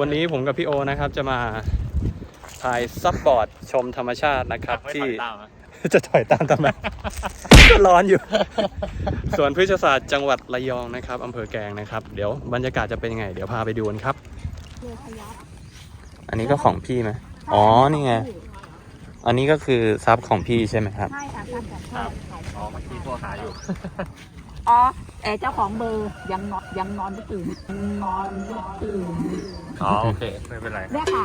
วันนี้ผมกับพี่โอนะครับจะมาถ่ายซับบอร์ดชมธรรมชาตินะครับ ที่จะถอยตามทำไมก็ร้อนอยู่ส่วนพฤกษศาสตร์จังหวัดระยองนะครับอำเภอแกลงนะครับ เดี๋ยวบรรยากาศจะเป็นยังไง เดี๋ยวพาไปดูกันครับเรือขยับอันนี้ก็ของพี่ไหมอ๋อนี่ไงอันนี้ก็คือซับของพี่ใช่ไหมครับใช่ค่ะทำของพ่อขายอ๋อเมื่อกี้โทรหาอยู่ อ๋อเออเจ้าของเบอร์ยังนอนยังนอนไม่ตื่นยังนอนไม่ตื่นอ๋อโอเคไม่เป็นไร เนี่ยค่ะ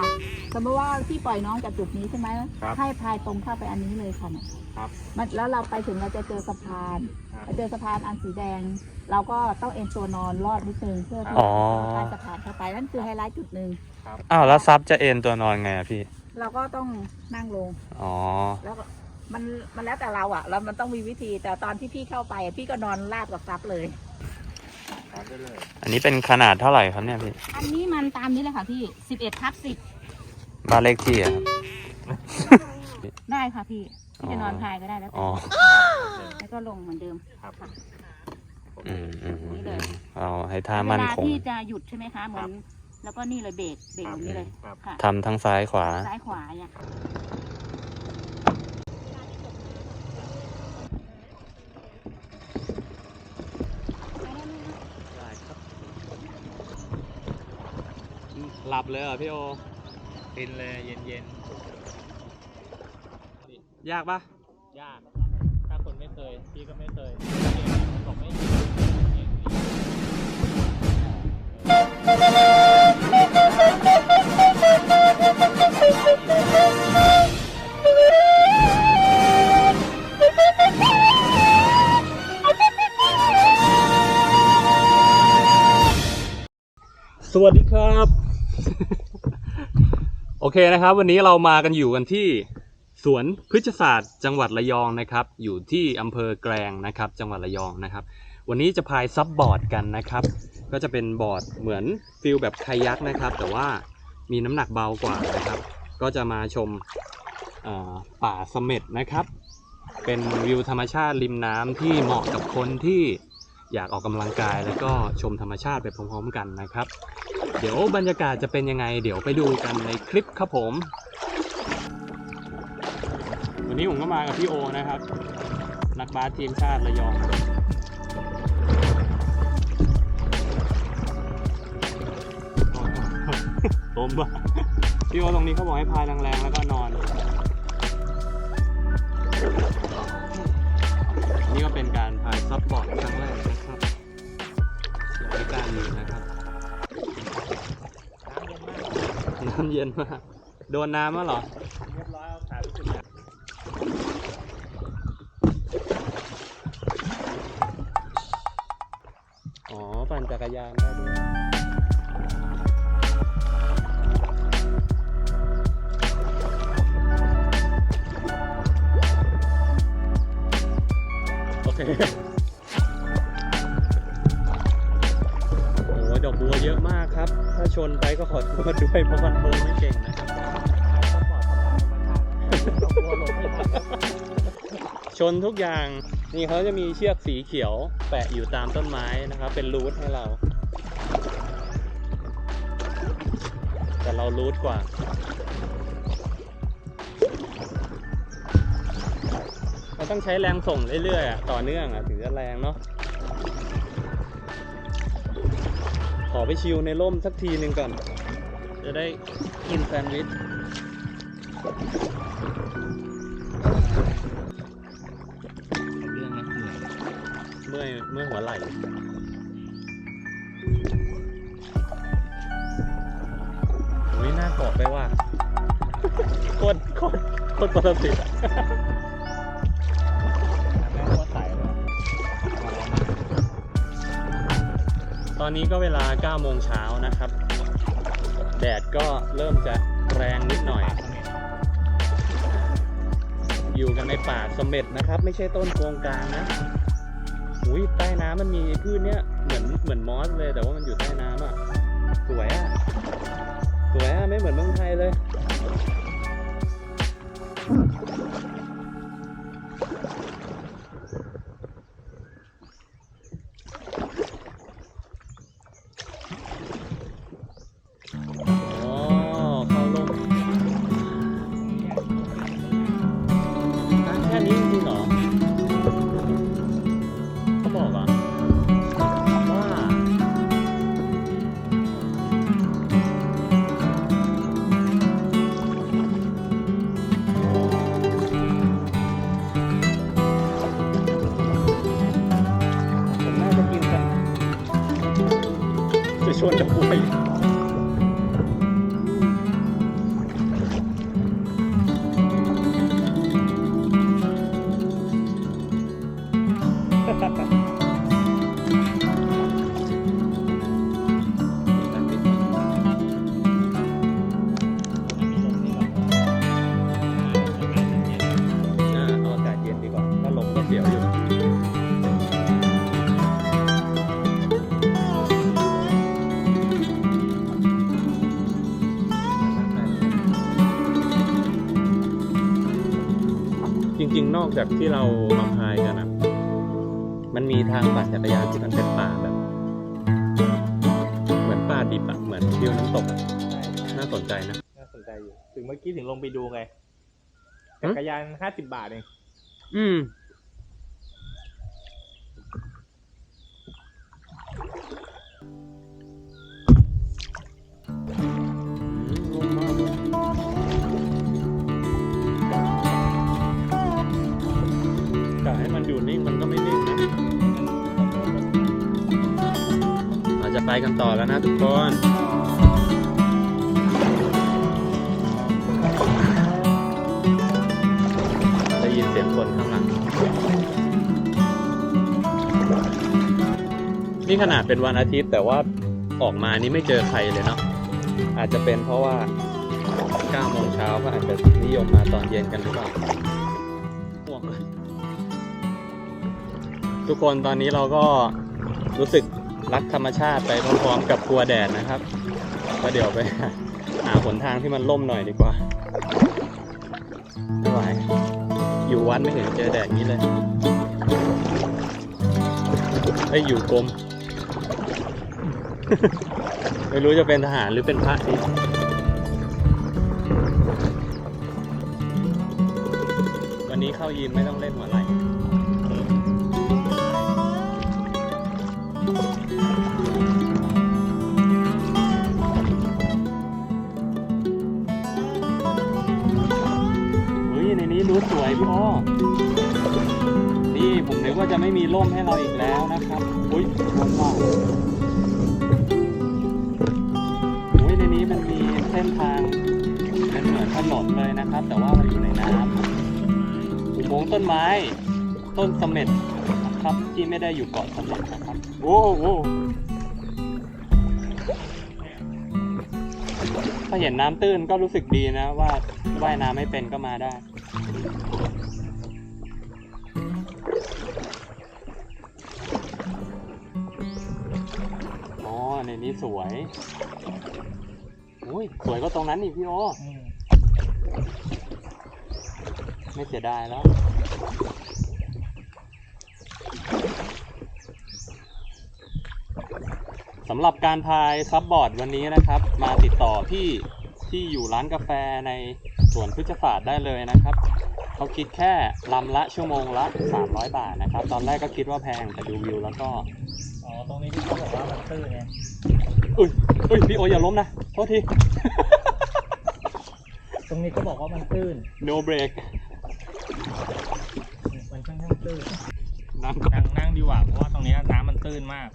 สมมติว่าที่ปล่อยน้องจากจุดนี้ใช่ไหมครับให้พายตรงเข้าไปอันนี้เลยค่ะเนี่ยครับมันแล้วเราไปถึงเราจะเจอสะพานครับเราเจอสะพานอันสีแดง เราก็ต้องเอ็นตัวนอนรอดนิดนึงเพื่อที่อ๋อ จะใต้สะพานเข้าไปนั่นคือไฮไลท์จุดหนึ่งอ้าวแล้วซับจะเอ็นตัวนอนไงอะพี่ เราก็ต้องนั่งลง อ๋อ แล้วก็ มันมันแล้วแต่เราอะแล้วมันต้องมีวิธีแต่ตอนที่พี่เข้าไปอะพี่ก็นอนราบกับซับเลยถามได้เลย อันนี้เป็นขนาดเท่าไหร่ครับเนี่ยพี่ อันนี้มันตามนี้เลยค่ะพี่สิบเอ็ดทับสิบบ้านเลขที่อะครับ ได้ค่ะพี่พี่จะนอนพายก็ได้แล้วแต่อ๋อ แล้วก็ลงเหมือนเดิม ครับค่ะอืมอืมอืนี่มเลยเอาให้ท่าเวมั่นลาคงที่จะหยุดใช่ไหมคะเหมือนแล้วก็นี่เลยเบรกเบรกตรงนี้เลยครับ ค่ะทำทั้งซ้ายขวา ซ้ายขวาเนี่ย หลับเลยเหรอพี่โอฟินเลยเย็นเย็นยากปะๆยาก ถ้าคนไม่เคย พี่ก็ไม่เคยบอกไม่สวัสดีครับ โอเคนะครับ วันนี้เรามากันอยู่กันที่สวนพฤกษศาสตร์จังหวัดระยองนะครับ อยู่ที่อำเภอแกลงนะครับ จังหวัดระยองนะครับ วันนี้จะพายซับบอร์ดกันนะครับ ก็จะเป็นบอร์ดเหมือนฟิลแบบคายักนะครับ แต่ว่ามีน้ำหนักเบากว่านะครับ ก็จะมาชมเอ่อป่าเสม็ดนะครับ เป็นวิวธรรมชาติริมน้ำที่เหมาะกับคนที่ อยากออกกำลังกายแล้วก็ชมธรรมชาติไปพร้อมๆกันนะครับ เดี๋ยวบรรยากาศจะเป็นยังไง เดี๋ยวไปดูกันในคลิปครับผม วันนี้ผมก็มากับพี่โอนะครับ นักบาสทีมชาติระยองผมว่าพี่โอตรงนี้เขาบอกให้พายแรงๆแล้วก็นอนนี่ก็เป็นการพายซับบอร์ด กล้ายืนนะครับ น้ำเย็นมาก โดนน้ำมาเหรอเรียบร้อยเอาขาไปสุดอ๋อ ปั่นจักรยานได้ด้วยโอเค ดอกบัวเยอะมากครับ ถ้าชนไปก็ขอโทษด้วยเพราะคอนโทรลไม่เก่งนะครับชนทุกอย่างนี่เขาจะมีเชือกสีเขียว แปะอยู่ตามต้นไม้นะครับ เป็นรูทให้เรา แต่เรารูทกว่าเราต้องใช้แรงส่งเรื่อยๆต่อเนื่องอะถึงจะแรงเนาะ อไปชิวในร่มสักทีหนึ่งก่อน จะได้กินแซนด์วิชเรื่องนั้นเหนื่อยเมื่อยเมื่อยหัวไหล่โอ้ยน่าเกาะไปว่าโคตรโคตรโคตรประสิทธิ์ ตอนนี้ก็เวลา9โมงเช้านะครับ แดดก็เริ่มจะแรงนิดหน่อย อยู่กันในป่าสม็ดนะครับ ไม่ใช่ต้นโกงกลางนะอุ้ยใต้น้ำมันมีพืชเนี้ยเหมือนเหมือนมอสเลย แต่ว่ามันอยู่ใต้น้ำอะ สวยอะ สวยอะ ไม่เหมือนเมืองไทยเลย 说脚步快。 อกจากที่เรามาพายกันอะมันมีทางปั่นจักรยานที่มันเป็นป่าแบบ เหมือนป่าดิบอะเหมือนวิวน้ำตกอะใช่ใช่น่าสนใจนะ น่าสนใจอยู่ ถึงเมื่อกี้ถึงลงไปดูไงหึจักรยานห้าสิบบาทเอง อืม กันต่อแล้วนะทุกคนได้ยินเสียงคนข้างหลัง นี่ขนาดเป็นวันอาทิตย์แต่ว่าออกมานี่ไม่เจอใครเลยเนาะอาจจะเป็นเพราะว่า9โมงเช้าก็อาจจะนิยมมาตอนเย็นกันหรือเปล่าห่วงทุกคนตอนนี้เราก็รู้สึก รักธรรมชาติไปพร้อมๆกับกลัวแดดนะครับ ก็เดี๋ยวไปหาหนทางที่มันร่มหน่อยดีกว่าไม่ไหวอยู่วัดไม่เห็นเจอแดดนี้เลยเอ้อยู่กรมไม่รู้จะเป็นทหารหรือเป็นพระดีวันนี้เข้ายิมไม่ต้องเล่นหัวไหล่ กว่าจะไม่มีร่มให้เราอีกแล้วนะครับ อุ้ยร่มากอุ้ยในนี้มันมีเส้นทางเป็นเหมือนถนนเลยนะครับ แต่ว่ามันอยู่ในน้ำอุโมงค์ต้นไม้ ต้นสม็ดนะครับที่ไม่ได้อยู่เกาะสม็ดนะครับโอ้โหถ้าเห็นน้ำตื้นก็รู้สึกดีนะว่าว่ายน้ำไม่เป็นก็มาได้ ในนี้สวยอุ้ยสวยก็ตรงนั้นอีกพี่โออืมไม่เสียดายแล้ว สำหรับการพายซับบอร์ดวันนี้นะครับ มาติดต่อที่ที่อยู่ร้านกาแฟในสวนพฤกษศาสตร์ได้เลยนะครับเขาคิดแค่ลำละชั่วโมงละ 300 บาทนะครับ ตอนแรกก็คิดว่าแพงแต่ดูวิวแล้วก็อ๋อ ตรงนี้ที่เขาบอกว่ามันตื้นไงอุ้ยอุ้ยพี่โออย่าล้มนะโทษที ตรงนี้เขาบอกว่ามันตื้น no break มันค่อนข้างตื้นนั่งก่อนนั่งนั่งดีกว่าเพราะว่าตรงนี้น้ำมันตื้นมาก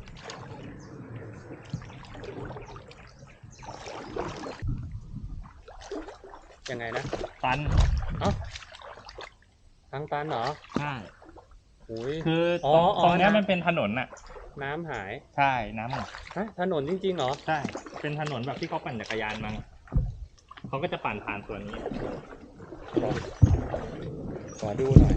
ยังไงนะตันทางตันเหรอใช่ อุ้ยคืออ๋ตอรงอ๋อตรงเนี้ยน้ำมันเป็นถนนน่ะ น้ำหายใช่น้ำหมดฮะถนนจริงๆเหรอ ใช่ เป็นถนนแบบที่เขาปั่นจักรยานมาเขาก็จะปั่นผ่านส่วนนี้ ขอดูหน่อย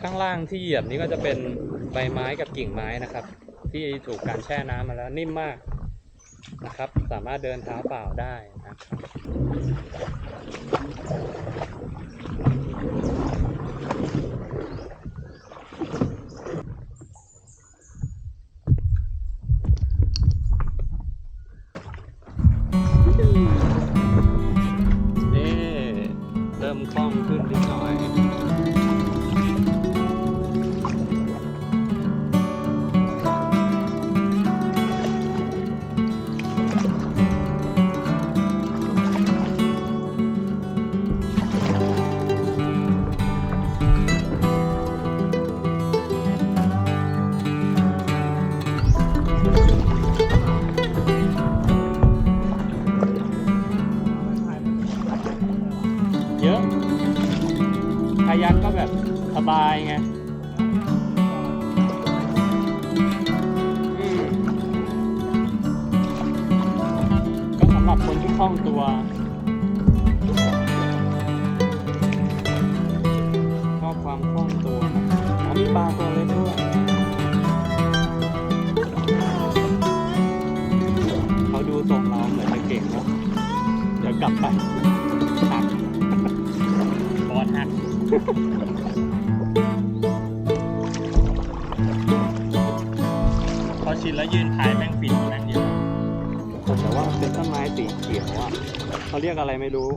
ข้างล่างที่เหยียบนี้ก็จะเป็นใบไม้กับกิ่งไม้นะครับ ที่ถูกการแช่น้ำมาแล้วนิ่มมากนะครับ สามารถเดินเท้าเปล่าได้นะครับายไง เขาเรียกอะไรไม่รู้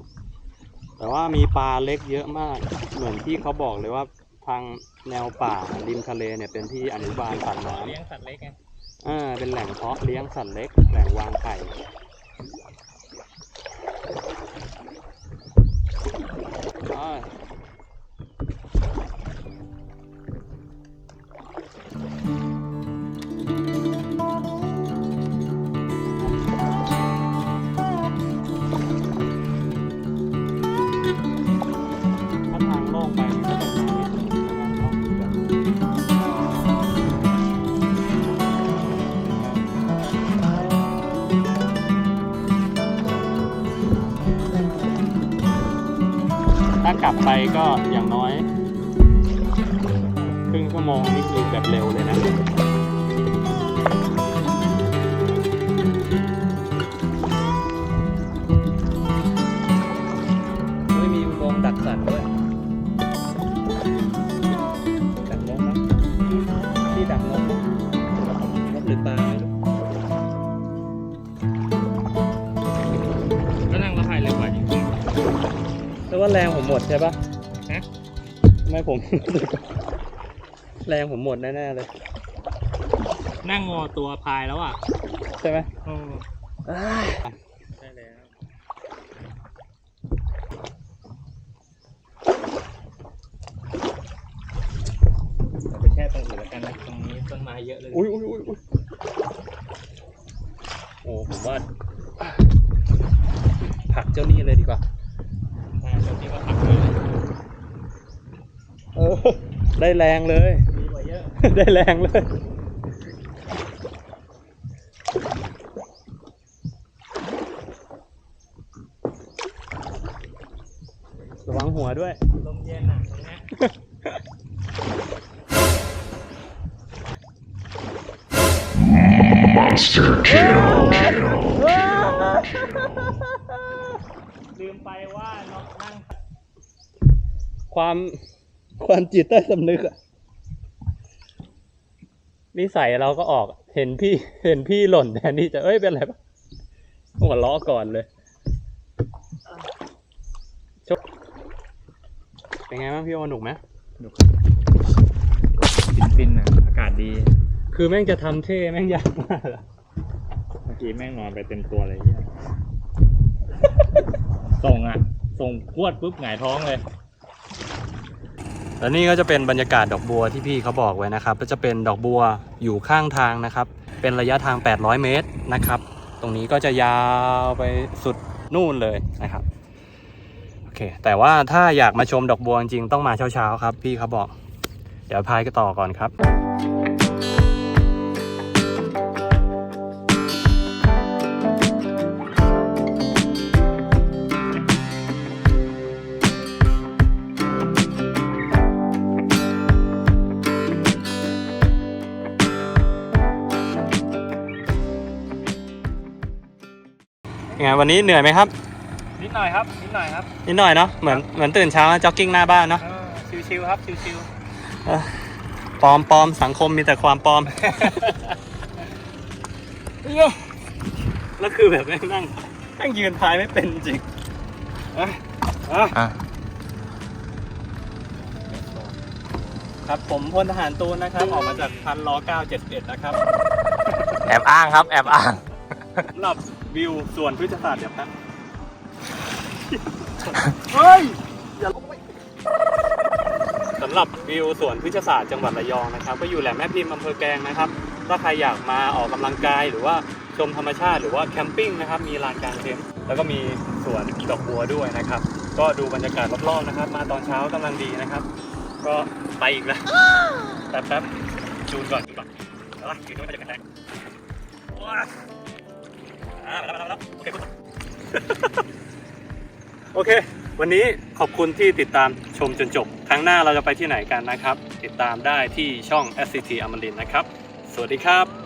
แต่ว่ามีปลาเล็กเยอะมาก เหมือนที่เขาบอกเลยว่าทางแนวป่าริมทะเลเนี่ยเป็นที่อนุบาลสัตว์น้ำเลี้ยงสัตว์เล็กไงอ่าเป็นแหล่งเพาะเลี้ยงสัตว์เล็ก แหล่งวางไข่อ่า ลับไปก็อย่างน้อย ครึ่งชั่วโมงนี่คือแบบเร็วเลยนะ แล้วว่าแรงผมหมดใช่ปะๆนะทำไม่ผม แรงผมหมดแน่ๆเลย นั่งงอตัวพายแล้วอะใช่ไหมโอ้ได้แล้วเราไปแช่ตรงอื่นแล้วกันนะตรงนี้ต้นไม้เยอะเลย อุ้ยอุ้ยอุ้ยอุ้ยโอ้ผมว่าผลักเจ้านี่เลยดีกว่า มาเดี๋ยวพี่มาผักเลย เออ ได้แรงเลยดีกว่าเยอะได้แรงเลย ระวังหัวด้วย ลมเย็นอะตรงเนี้ยลืมไปว่าน้องนั่งความ ความจิตใต้สำนึกอะนิสัยเราก็ออก เห็นพี่ เห็นพี่หล่นแทนที่จะ เอ้ย เป็นไรปะหัวล้อก่อนเลยชกเป็นไงบ้างพี่โอหนุกไหมฟินๆอะอากาศดี คือแม่งจะทำเท่แม่งยากมากอะเมื่อกี้แม่งนอนไปเต็มตัวเลยเนี่ยส่งอะ ส่งพวดปุ๊บหงายท้องเลย แล้วนี่ก็จะเป็นบรรยากาศดอกบัวที่พี่เขาบอกไว้นะครับ ก็จะเป็นดอกบัวอยู่ข้างทางนะครับ เป็นระยะทาง 800 เมตรนะครับ ตรงนี้ก็จะยาวไปสุดนู่นเลยนะครับโอเค แต่ว่าถ้าอยากมาชมดอกบัวจริงๆต้องมาเช้าๆครับ พี่เขาบอก เดี๋ยวพายก็ต่อก่อนครับ นนี้เหนื่อยไหมครับ นิดหน่อยครับ นิดหน่อยครับนิดหน่อยเนาะเหมือนเหมือนตื่นเช้าจ็อกกิ้งหน้าบ้านเนาะเออชิวๆครับ ชิวปลอมปลอมสังคมมีแต่ความปลอม แล้วคือแบบแม่งนั่งนั่งยืนพายไม่เป็นจริงอะอะอะครับ ผมพลทหารตูนนะครับ ออกมาจากพันล้อ971 นะครับ แอบอ้างครับ แอบอ้าง สำหรับวิวส่วนพฤกษศาสตร์เดี๋ยวแป๊บเฮ้ยอย่าลงไปสำหรับวิวสวนพฤกษศาสตร์จังหวัดระยองนะครับ ก็อยู่แหลมแม่พิมพ์อำเภอแกลงนะครับ ถ้าใครอยากมาออกกำลังกายหรือว่าชมธรรมชาติหรือว่าแคมปิ้งนะครับ มีลานกลางเต็นท์แล้วก็มีสวนดอกบัวด้วยนะครับ ก็ก็ดูบรรยากาศรอบๆนะครับ มาตอนเช้ากำลังดีนะครับ ก็ไปอีกแล้วแป๊บๆจูนก่อนจูนก่อนเอาละจูนด้วยมาจากไหนว้า อ่ามาแล้วมาแล้วมาแล้วโอเคปุ๊บโอเค วันนี้ขอบคุณที่ติดตามชมจนจบ ครั้งหน้าเราจะไปที่ไหนกันนะครับ ติดตามได้ที่ช่อง SCT อมรินทร์นะครับ สวัสดีครับ